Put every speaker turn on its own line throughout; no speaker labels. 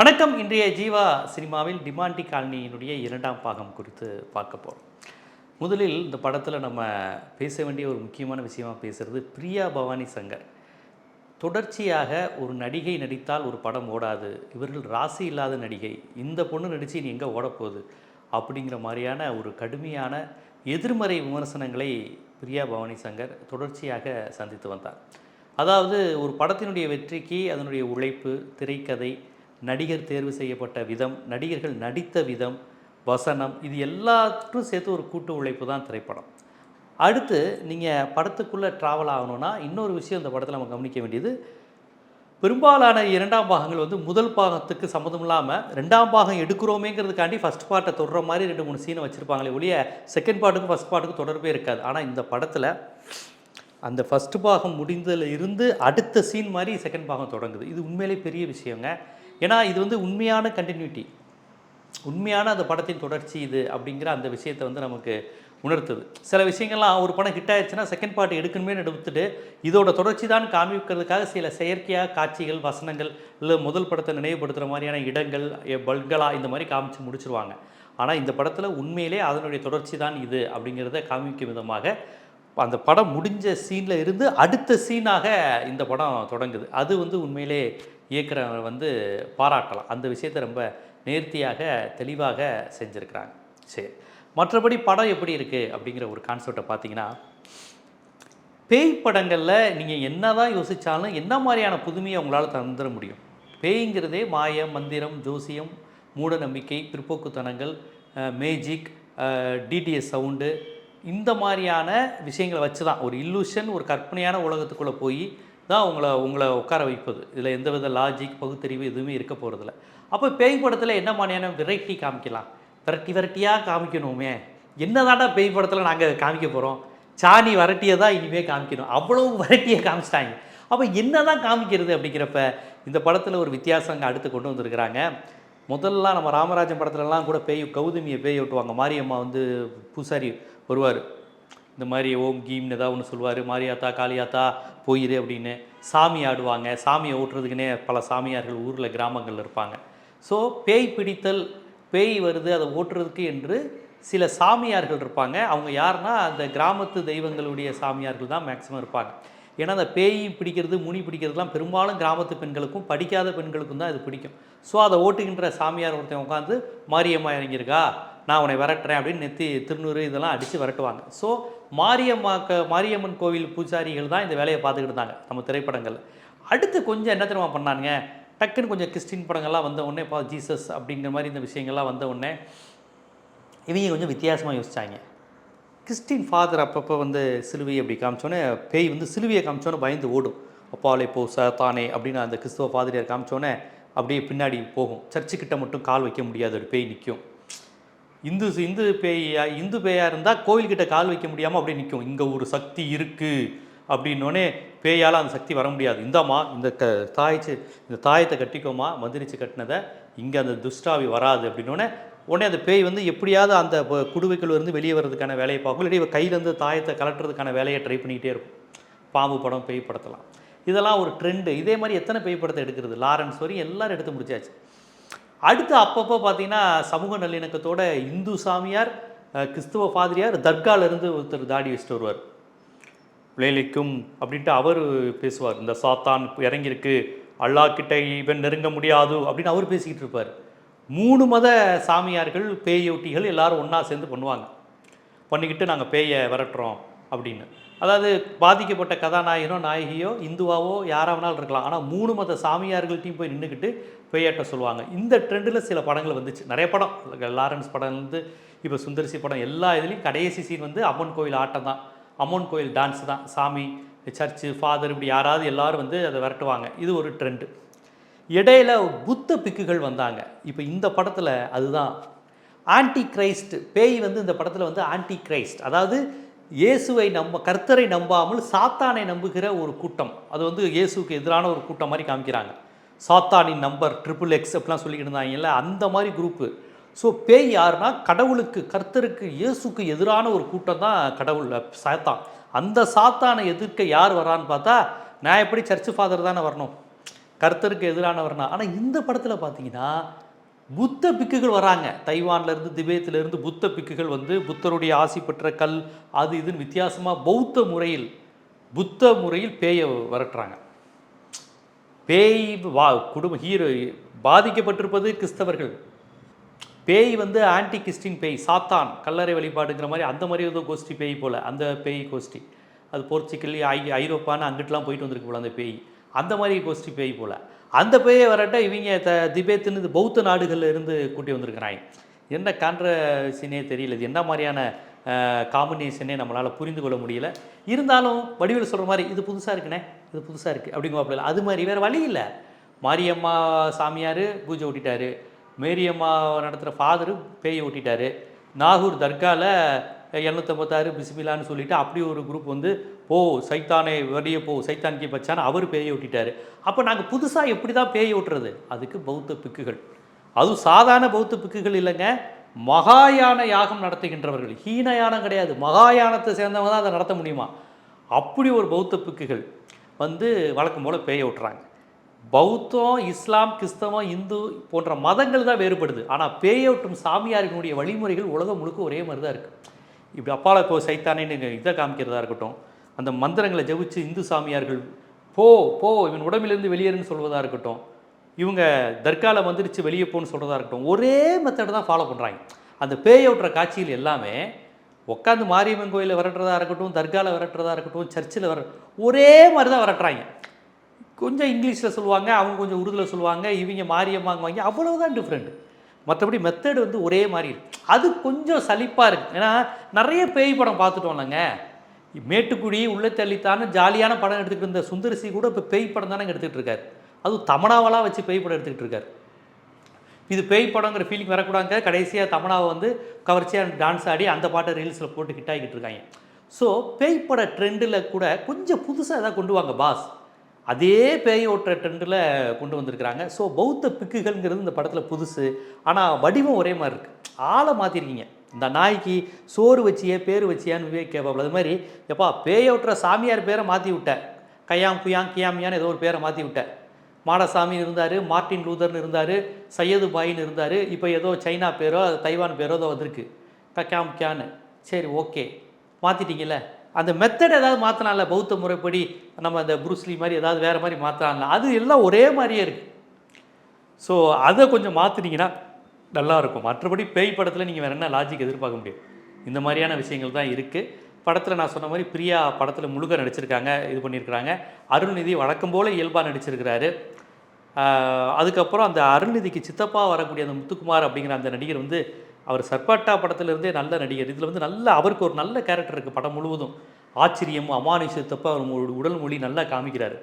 வணக்கம். இன்றைய ஜீவா சினிமாவில் டிமாண்டி காலனியினுடைய இரண்டாம் பாகம் குறித்து பார்க்க போகிறோம் முதலில் இந்த படத்தில் நம்ம பேச வேண்டிய ஒரு முக்கியமான விஷயமாக பேசுகிறது பிரியா பவானி சங்கர். தொடர்ச்சியாக ஒரு நடிகை நடித்தால் ஒரு படம் ஓடாது. இவர்கள் ராசி இல்லாத நடிகை. இந்த பொண்ணு நடித்து நீ எங்கே ஓடப்போகுது அப்படிங்கிற மாதிரியான ஒரு கடுமையான எதிர்மறை விமர்சனங்களை பிரியா பவானி சங்கர் தொடர்ச்சியாக சந்தித்து வந்தார். அதாவது ஒரு படத்தினுடைய வெற்றிக்கு அதனுடைய உழைப்பு திரைக்கதை நடிகர் தேர்வு செய்யப்பட்ட விதம் நடிகர்கள் நடித்த விதம் வசனம் இது எல்லாத்துக்கும் சேர்த்து ஒரு கூட்டு உழைப்பு தான் திரைப்படம். அடுத்து நீங்கள் படத்துக்குள்ளே ட்ராவல் ஆகணும்னா இன்னொரு விஷயம் இந்த படத்தில் நம்ம கவனிக்க வேண்டியது பெரும்பாலான இரண்டாம் பாகங்கள் வந்து முதல் பாகத்துக்கு சம்மந்தம் இல்லாமல் ரெண்டாம் பாகம் எடுக்கிறோமேங்கிறதுக்காண்டி ஃபஸ்ட் பார்ட்டை தொடர மாதிரி ரெண்டு மூணு சீனை வச்சுருப்பாங்களே ஒழிய செகண்ட் பார்ட்டுக்கும் ஃபஸ்ட் பார்ட்டுக்கும் தொடர்பே இருக்காது. ஆனால் இந்த படத்தில் அந்த ஃபஸ்ட் பாகம் முடிந்ததில் இருந்து அடுத்த சீன் மாதிரி செகண்ட் பாகம் தொடங்குது. இது உண்மையிலே பெரிய விஷயங்க. ஏன்னா இது வந்து உண்மையான கண்டினியூட்டி உண்மையான அந்த படத்தின் தொடர்ச்சி இது அப்படிங்கிற அந்த விஷயத்தை வந்து நமக்கு உணர்த்துது. சில விஷயங்கள்லாம் ஒரு படம் ஹிட் ஆயிடுச்சுன்னா செகண்ட் பார்ட் எடுக்கணுமே எடுத்துட்டு இதோட தொடர்ச்சி தான் காமிக்கிறதுக்காக சில செயற்கையாக காட்சிகள் வசனங்கள் இல்லை முதல் படத்தை நினைவுபடுத்துகிற மாதிரியான இடங்கள் பல்கலா இந்த மாதிரி காமிச்சு முடிச்சிருவாங்க. ஆனால் இந்த படத்தில் உண்மையிலே அதனுடைய தொடர்ச்சி தான் இது அப்படிங்கிறத காமிக்கும் விதமாக அந்த படம் முடிஞ்ச சீனில் இருந்து அடுத்த சீனாக இந்த படம் தொடங்குது. அது வந்து உண்மையிலே இயக்குறவங்க வந்து பாராட்டலாம். அந்த விஷயத்தை ரொம்ப நேர்த்தியாக தெளிவாக செஞ்சுருக்கிறாங்க. சரி. மற்றபடி படம் எப்படி இருக்குது அப்படிங்கிற ஒரு கான்செப்டை பார்த்தீங்கன்னா பேய் படங்களில் நீங்கள் என்ன தான் யோசித்தாலும் என்ன மாதிரியான புதுமையை உங்களால் தந்துட முடியும்? பேய்ங்கிறதே மாயம் மந்திரம் ஜோசியம் மூட நம்பிக்கை பிற்போக்குத்தனங்கள் மேஜிக் டிடிஎஸ் சவுண்டு இந்த மாதிரியான விஷயங்களை வச்சு தான் ஒரு இல்லூஷன் ஒரு கற்பனையான உலகத்துக்குள்ளே போய் தான் உங்களை உங்களை உட்கார வைப்பது. இதில் எந்த வித லாஜிக் பகுத்தறிவு எதுவுமே இருக்க போகிறதில்ல அப்போ பேய் படத்தில் என்ன மாதிரியான வெரைட்டி காமிக்கலாம்? வெரைட்டி வெரைட்டியாக காமிக்கணுமே. என்னதான்டா பேய் படத்தில் நாங்கள் காமிக்க போகிறோம் சாணி வரட்டியை தான் இனிமேல் காமிக்கணும். அவ்வளோ வரட்டியை காமிச்சிட்டாங்க. அப்போ என்ன தான் காமிக்கிறது அப்படிங்கிறப்ப இந்த படத்தில் ஒரு வித்தியாசம் அங்கே அடுத்து கொண்டு வந்திருக்கிறாங்க. முதல்லாம் நம்ம ராமராஜன் படத்துலலாம் கூட பேய் கௌதமியை பேய் ஓட்டுவாங்க. மாரியம்மா வந்து பூசாரி வருவார். இந்த மாதிரி ஓம் கீம்னு ஏதாவது ஒன்று சொல்லுவார். மாரியாத்தா காளியாத்தா போயிரு அப்படின்னு சாமி ஆடுவாங்க. சாமியை ஓட்டுறதுக்குன்னே பல சாமியார்கள் ஊரில் கிராமங்களில் இருப்பாங்க. ஸோ பேய் பிடித்தல் பேய் வருது அதை ஓட்டுறதுக்கு என்று சில சாமியார்கள் இருப்பாங்க. அவங்க யாருன்னா அந்த கிராமத்து தெய்வங்களுடைய சாமியார்கள் தான் மேக்ஸிமம் இருப்பாங்க. ஏன்னா அந்த பேய் பிடிக்கிறது முனி பிடிக்கிறதுலாம் பெரும்பாலும் கிராமத்து பெண்களுக்கும் படிக்காத பெண்களுக்கும் தான் இது பிடிக்கும். ஸோ அதை ஓட்டுகின்ற சாமியார் ஒருத்தன் உட்காந்து மாரியம்மா இறங்கியிருக்கா? நான் உன்னை விரட்டுறேன் அப்படின்னு நெத்தி திருநூறு இதெல்லாம் அடித்து விரட்டுவாங்க. ஸோ மாரியம்மாக்க மாரியம்மன் கோவில் பூஜாரிகள் தான் இந்த வேலையை பார்த்துக்கிட்டு இருந்தாங்க நம்ம திரைப்படங்கள் அடுத்து கொஞ்சம் என்ன தெரியுமா பண்ணானுங்க? டக்குன்னு கொஞ்சம் கிறிஸ்டின் படங்கள்லாம் வந்த உடனே பா ஜீசஸ் அப்படிங்கிற மாதிரி இந்த விஷயங்கள்லாம் வந்த உடனே இவங்க கொஞ்சம் வித்தியாசமாக யோசிச்சாங்க. கிறிஸ்டின் ஃபாதர் அப்பப்போ வந்து சிலுவை அப்படி காமிச்சோன்னே பேய் வந்து சிலுவையை காமிச்சோன்னே பயந்து ஓடும். அப்பாலே போ சத்தானே அப்படின்னு அந்த கிறிஸ்துவ ஃபாதரியார் காமிச்சோன்னே அப்படியே பின்னாடி போகும். சர்ச்சுக்கிட்ட மட்டும் கால் வைக்க முடியாது ஒரு பேய் நிற்கும் இந்து இந்து பேயா இந்து பேயாக இருந்தால் கோயில்கிட்ட கால் வைக்க முடியாமல் அப்படியே நிற்கும் இங்கே ஒரு சக்தி இருக்குது அப்படின்னோடனே பேயால் அந்த சக்தி வர முடியாது. இந்தாம்மா இந்த க தாய்ச்சி இந்த தாயத்தை கட்டிக்கோமா மந்திரிச்சு கட்டினதை. இங்கே அந்த துஷ்டாவி வராது அப்படின்னோடனே உடனே அந்த பேய் வந்து எப்படியாவது அந்த குடுவைக்குள் இருந்து வெளியே வர்றதுக்கான வேலையை பார்க்கும். இல்லாட்டி கையிலேருந்து தாயத்தை கலட்டுறதுக்கான வேலையை ட்ரை பண்ணிக்கிட்டே இருக்கும். பாம்பு படம் பேய் படத்தெல்லாம். இதெல்லாம் ஒரு ட்ரெண்டு இதே மாதிரி எத்தனை பேய் படத்தை எடுக்கிறது? லாரன்ஸ் வரையும் எல்லோரும் எடுத்து முடிச்சாச்சு. அடுத்து அப்பப்போ பார்த்தீங்கன்னா சமூக நல்லிணக்கத்தோட இந்து சாமியார் கிறிஸ்துவ பாதிரியார் தர்கால இருந்து ஒருத்தர் தாடி வச்சுட்டு வருவார். பிள்ளைகளுக்கும் அப்படின்ட்டு அவர் பேசுவார். இந்த சாத்தான் இறங்கியிருக்கு அல்லாஹ் கிட்ட இவன் நெருங்க முடியாது அப்படின்னு அவர் பேசிக்கிட்டு இருப்பார். மூணு மத சாமியார்கள் பேயொட்டிகள் எல்லாரும் ஒன்றா சேர்ந்து பண்ணுவாங்க. பண்ணிக்கிட்டு நாங்கள் பேயை விரட்டுறோம் அப்படின்னு. அதாவது பாதிக்கப்பட்ட கதாநாயகனோ நாயகியோ இந்துவாவோ யாரா வேணாலும் இருக்கலாம். ஆனால் மூணு மத சாமியார்கள்ட்டையும் போய் நின்றுக்கிட்டு பெய்யாட்ட சொல்லுவாங்க. இந்த ட்ரெண்டில் சில படங்கள் வந்துச்சு. நிறைய படம். லாரன்ஸ் படம்லேருந்து இப்போ சுந்தரிசி படம் எல்லா இதுலேயும் கடைசி சீன் வந்து அம்மன் கோயில் ஆட்டம் தான். அம்மன் கோயில் டான்ஸ் தான். சாமி சர்ச்சு ஃபாதர் இப்படி யாராவது எல்லோரும் வந்து அதை விரட்டுவாங்க. இது ஒரு ட்ரெண்டு இடையில புத்த பிக்குகள் வந்தாங்க. இப்போ இந்த படத்தில் அதுதான். ஆன்டி கிரைஸ்ட் பேய் வந்து இந்த படத்தில் வந்து ஆன்டி கிரைஸ்ட் அதாவது இயேசுவை நம்ப கர்த்தரை நம்பாமல் சாத்தானை நம்புகிற ஒரு கூட்டம். அது வந்து இயேசுக்கு எதிரான ஒரு கூட்டம் மாதிரி காமிக்கிறாங்க. சாத்தானின் நம்பர் ட்ரிபிள் எக்ஸ் அப்படிலாம் சொல்லிக்கிட்டு இருந்தாங்கல்ல அந்த மாதிரி குரூப்பு ஸோ பேய் யாருன்னா கடவுளுக்கு கர்த்தருக்கு இயேசுக்கு எதிரான ஒரு கூட்டம் தான் கடவுள் சாத்தான். அந்த சாத்தானை எதிர்க்க யார் வரான்னு பார்த்தா நான் எப்படி சர்ச்சு ஃபாதர் தானே வரணும்? கர்த்தருக்கு எதிரானவர்னா. ஆனால் இந்த படத்தில் பார்த்தீங்கன்னா புத்த பிக்குகள் வராங்க. தைவான்லேருந்து திபேத்திலேருந்து புத்த பிக்குகள் வந்து புத்தருடைய ஆசி பெற்ற கல் அது இதுன்னு வித்தியாசமாக பௌத்த முறையில் புத்த முறையில் பேயை விரட்டுறாங்க. பேய் வா குடும்ப ஹீரோ பாதிக்கப்பட்டிருப்பது கிறிஸ்தவர்கள். பேய் வந்து ஆன்டி கிறிஸ்டின் பேய் சாத்தான் கல்லறை வழிபாடுங்கிற மாதிரி அந்த மாதிரி ஏதோ கோஷ்டி பேய் போல் அந்த பேய் கோஷ்டி. அது போர்ச்சுக்கல் ஐ ஐரோப்பான்னு அங்கிட்டலாம் போயிட்டு வந்திருக்கு போல் அந்த பேய். அந்த மாதிரி கோஷ்டி பேய் போல். அந்த பேயை வரட்ட இவங்க த திபேத்துன்னு இந்த பௌத்த நாடுகளில் இருந்து கூட்டி வந்திருக்கிறாங்க என்ன கான்ட்ரசினே தெரியல. இது என்ன மாதிரியான காம்பினேஷனே நம்மளால் புரிந்து கொள்ள முடியல. இருந்தாலும் வடிவில் சொல்கிற மாதிரி இது புதுசாக இருக்குண்ணே இது புதுசாக இருக்குது அப்படிங்குவாப்பில். அது மாதிரி வேறு வழி இல்லை. மாரியம்மா சாமியார் பூஜை ஓட்டிட்டாரு மேரியம்மா நடத்துகிற ஃபாதரு பேயை ஓட்டிட்டாரு நாகூர் தர்காவில் எண்ணூற்றம்பத்தாறு பிஸ்மிலான்னு சொல்லிட்டு அப்படி ஒரு குரூப் வந்து போ சைத்தானே வெளியே போ சைத்தான்கி பச்சான்னு அவர் பேயை ஓட்டிட்டாரு. அப்போ நாங்கள் புதுசாக எப்படி தான் பேயை ஓட்டுறது? அதுக்கு பௌத்த பிக்குகள். அதுவும் சாதாரண பௌத்த பிக்குகள் இல்லைங்க. மகாயான யாகம் நடத்துகின்றவர்கள். ஹீன யானம் கிடையாது. மகாயானத்தை சேர்ந்தவங்க தான் அதை நடத்த முடியுமா? அப்படி ஒரு பௌத்த பிக்குகள் வந்து வழக்கம் போல் பேய விட்டுறாங்க பௌத்தம் இஸ்லாம் கிறிஸ்தவம் இந்து போன்ற மதங்கள் தான் வேறுபடுது. ஆனால் பேயோட்டும் சாமியாரினுடைய வழிமுறைகள் உலகம் முழுக்க ஒரே மாதிரி தான் இருக்குது இப்படி அப்பால போ சைத்தானேன்னு இதை காமிக்கிறதா இருக்கட்டும் அந்த மந்திரங்களை ஜெபிச்சு இந்து சாமியார்கள் போ போ இவன் உடம்பிலிருந்து வெளியேறுன்னு சொல்வதாக இருக்கட்டும் இவங்க தர்காவில் வந்துருச்சு வெளியே போன்னு சொல்கிறதா இருக்கட்டும் ஒரே மெத்தடை தான் ஃபாலோ பண்ணுறாங்க அந்த பேய் ஓட்டுற காட்சியில் எல்லாமே உட்காந்து மாரியம்மன் கோயிலில் விரட்டுறதா இருக்கட்டும் தர்காவில் விரட்டுறதா இருக்கட்டும் சர்ச்சில் வர ஒரே மாதிரி தான் விரட்டுறாங்க. கொஞ்சம் இங்கிலீஷில் சொல்லுவாங்க அவங்க கொஞ்சம் உருதில் சொல்லுவாங்க இவங்க மாரியம்மாங்க வாங்கி அவ்வளோதான் டிஃப்ரெண்ட் மற்றபடி மெத்தேடு வந்து ஒரே மாதிரி இருக்கு. அது கொஞ்சம் சலிப்பாக இருக்குது ஏன்னா நிறைய பேய் படம் பார்த்துட்டோம்லங்க. மேட்டுக்குடி உள்ள தள்ளித்தான்னு ஜாலியான படம் எடுத்துக்கிட்டு இருந்த சுந்தரசி கூட இப்போ பேய் படம் தானே எடுத்துக்கிட்டு இருக்காரு. அதுவும் தமனாவெல்லாம் வச்சு பேய் படம் எடுத்துக்கிட்டு இருக்கார். இது பேய் படங்கிற ஃபீலிங் வரக்கூடாங்க கடைசியாக தமனாவை வந்து கவர்ச்சியாக டான்ஸ் ஆடி அந்த பாட்டை ரீல்ஸில் போட்டு ஹிட் இருக்காங்க. ஸோ பேய் பட ட்ரெண்டில் கூட கொஞ்சம் புதுசாக எதாவது கொண்டு வாங்க பாஸ் அதே பேய் ஓட்டுற ட்ரெண்டில் கொண்டு வந்திருக்கிறாங்க. ஸோ பௌத்த பிக்குகள்ங்கிறது இந்த படத்தில் புதுசு. ஆனால் வடிவம் ஒரே மாதிரி இருக்குது ஆளை மாற்றிருக்கீங்க இந்த நாய்க்கு சோறு வச்சியே பேர் வச்சியான்னு விவேக் கேட்பாப்புல. அது மாதிரி எப்பா பேய் ஓட்டுற சாமியார் பேரை மாற்றி விட்டேன் கையாம் குயாங் கியாமியான்னு ஏதோ ஒரு பேரை மாற்றி விட்டேன் மாடசாமி இருந்தார் மார்ட்டின் லூதர்னு இருந்தார் சையது பாயின்னு இருந்தார். இப்போ ஏதோ சைனா பேரோ தைவான் பேரோ ஏதோ வந்திருக்கு. கக்காம் கியான்னு. சரி ஓகே. மாற்றிட்டீங்களே அந்த மெத்தட் ஏதாவது மாற்றினால பௌத்த முறைப்படி நம்ம அந்த புருஸ்லி மாதிரி ஏதாவது வேறு மாதிரி மாற்றலாம்ல அது எல்லாம் ஒரே மாதிரியே இருக்குது ஸோ அதை கொஞ்சம் மாற்றினீங்கன்னா நல்லாயிருக்கும் மற்றபடி பேய் படத்தில் நீங்கள் வேறு என்ன லாஜிக் எதிர்பார்க்க முடியும்? இந்த மாதிரியான விஷயங்கள் தான் இருக்குது படத்தில் நான் சொன்ன மாதிரி பிரியா படத்தில் முழுக்க நடிச்சிருக்காங்க இது பண்ணியிருக்கிறாங்க. அருள்நிதி வழக்கம் போல் இயல்பாக நடிச்சிருக்கிறாரு. அதுக்கப்புறம் அந்த அருள்நிதிக்கு சித்தப்பா வரக்கூடிய அந்த முத்துக்குமார் அப்படிங்கிற அந்த நடிகர் வந்து அவர் சர்பாட்டா படத்திலிருந்தே நல்ல நடிகர். இதில் வந்து நல்ல அவருக்கு ஒரு நல்ல கேரக்டர் இருக்குது படம் முழுவதும். ஆச்சரியம் அமானுஷத்தப்ப அவர் உடல் மொழி நல்லா காமிக்கிறார்.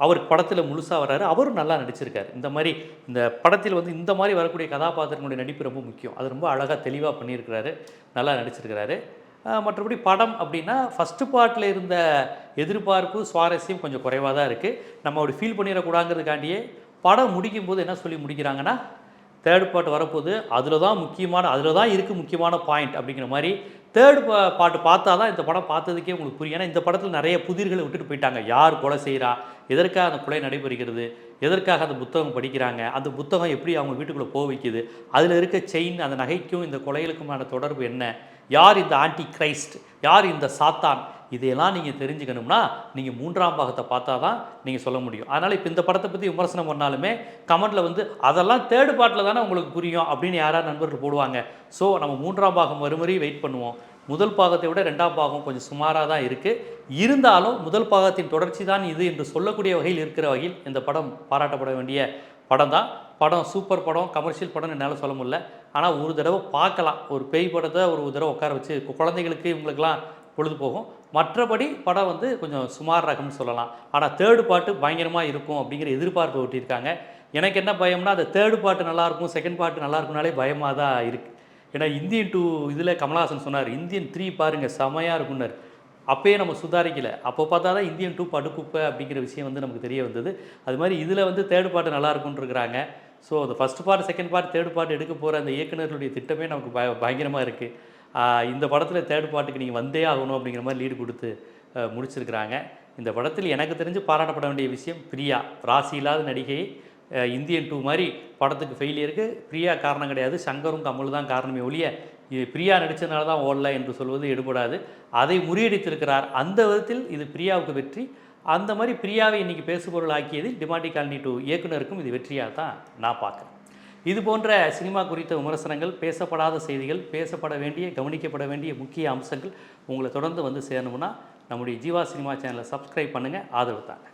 அவர் படத்தில் முழுசாக வராரு அவரும் நல்லா நடிச்சிருக்கார். இந்த மாதிரி இந்த படத்தில் வந்து இந்த மாதிரி வரக்கூடிய கதாபாத்திரங்களுடைய நடிப்பு ரொம்ப முக்கியம். அது ரொம்ப அழகாக தெளிவாக பண்ணியிருக்கிறாரு. நல்லா நடிச்சிருக்கிறாரு. மற்றபடி படம் அப்படின்னா ஃபஸ்ட்டு பார்ட்டில் இருந்த எதிர்பார்ப்பு சுவாரஸ்யம் கொஞ்சம் குறைவாக தான் இருக்குது நம்ம அப்படி ஃபீல் பண்ணிடக்கூடாங்கிறதுக்காண்டியே படம் முடிக்கும் போது என்ன சொல்லி முடிக்கிறாங்கன்னா தேர்ட் பார்ட் வரப்போகுது. அதில் தான் முக்கியமான அதில் தான் இருக்குது முக்கியமான பாயிண்ட் அப்படிங்கிற மாதிரி தேர்டு பா பாட்டு பார்த்தா தான் இந்த படம் பார்த்ததுக்கே உங்களுக்கு புரியும். ஏன்னா இந்த படத்தில் நிறைய புதிர்களை விட்டுட்டு போயிட்டாங்க. யார் கொலை செய்கிறா எதற்காக அந்த கொலை நடைபெறுகிறது? எதற்காக அந்த புத்தகம் படிக்கிறாங்க? அந்த புத்தகம் எப்படி அவங்க வீட்டுக்குள்ளே போக வைக்குது? அதில் இருக்க செயின் அந்த நகைக்கும் இந்த கொலைகளுக்குமான தொடர்பு என்ன? யார் இந்த ஆன்டி கிரைஸ்ட் யார் இந்த சாத்தான்? இதையெல்லாம் நீங்கள் தெரிஞ்சுக்கணும்னா நீங்கள் மூன்றாம் பாகத்தை பார்த்தா தான் நீங்கள் சொல்ல முடியும். அதனால் இப்போ இந்த படத்தை பற்றி விமர்சனம் பண்ணாலுமே கமெண்ட்டில் வந்து அதெல்லாம் தேர்டு பாட்டில் தானே உங்களுக்கு புரியும் அப்படின்னு யாராவது நண்பர்கள் போடுவாங்க. ஸோ நம்ம மூன்றாம் பாகம் மறுமுறை வெயிட் பண்ணுவோம். முதல் பாகத்தை விட ரெண்டாம் பாகம் கொஞ்சம் சுமாராக தான் இருக்குது இருந்தாலும் முதல் பாகத்தின் தொடர்ச்சி தான் இது என்று சொல்லக்கூடிய வகையில் இருக்கிற வகையில் இந்த படம் பாராட்டப்பட வேண்டிய படம் தான். படம் சூப்பர் படம் கமர்ஷியல் படம்னு என்னால் சொல்ல முடியல. ஆனால் ஒரு தடவை பார்க்கலாம். ஒரு பேய் படத்தை ஒரு தடவை உட்கார வச்சு குழந்தைகளுக்கு இவங்களுக்கெல்லாம் பொழுது போகும் மற்றபடி படம் வந்து கொஞ்சம் சுமார் ரகம்னு சொல்லலாம். ஆனால் தேர்டு பாட்டு பயங்கரமாக இருக்கும் அப்படிங்கிற எதிர்பார்ப்பு ஒட்டியிருக்காங்க. எனக்கு என்ன பயம்னா அந்த தேர்டு பாட்டு நல்லாயிருக்கும் செகண்ட் பாட்டு நல்லா இருக்கும்னாலே பயமாக தான் இருக்குது ஏன்னா இந்தியன் டூ இதில் கமலஹாசன் சொன்னார் இந்தியன் த்ரீ பாருங்கள் செமையாக இருக்கும்னார். அப்பயே நம்ம சுதாரிக்கலை. அப்போ பார்த்தா தான் இந்தியன் டூ படுக்குப்பை அப்படிங்கிற விஷயம் வந்து நமக்கு தெரிய வந்தது. அது மாதிரி இதில் வந்து தேர்டு பாட்டு நல்லா இருக்கும்னு ஸோ அந்த first part second part third part எடுக்க போகிற அந்த இயக்குநர்களுடைய திட்டமே நமக்கு பய பயங்கரமாக இருக்குது இந்த படத்தில் தேர்ட் பார்ட்டுக்கு நீங்கள் வந்தே ஆகணும் அப்படிங்கிற மாதிரி லீடு கொடுத்து முடிச்சிருக்கிறாங்க. இந்த படத்தில் எனக்கு தெரிஞ்சு பாராட்டப்பட வேண்டிய விஷயம் பிரியா. ராசி இல்லாத நடிகை இந்தியன் டூ மாதிரி படத்துக்கு ஃபெயிலியருக்கு பிரியா காரணம் கிடையாது. சங்கரும் கமலும் தான் காரணமே ஒழிய இது பிரியா நடித்ததுனால தான் ஓடல என்று சொல்வது எடுபடாது. அதை முறியடித்திருக்கிறார். அந்த விதத்தில் இது பிரியாவுக்கு வெற்றி. அந்த மாதிரி பிரியாவை இன்றைக்கி பேசுபொருள் ஆக்கியதில் டிமாண்டி காலனி டூ இயக்குனருக்கும் இது வெற்றியாக தான் நான் பார்க்குறேன். இது போன்ற சினிமா குறித்த விமர்சனங்கள் பேசப்படாத செய்திகள் பேசப்பட வேண்டிய கவனிக்கப்பட வேண்டிய முக்கிய அம்சங்கள் உங்களை தொடர்ந்து வந்து சேரணும்னா நம்முடைய ஜீவா சினிமா சேனலை சப்ஸ்கிரைப் பண்ணுங்கள் ஆதரவு தாங்க.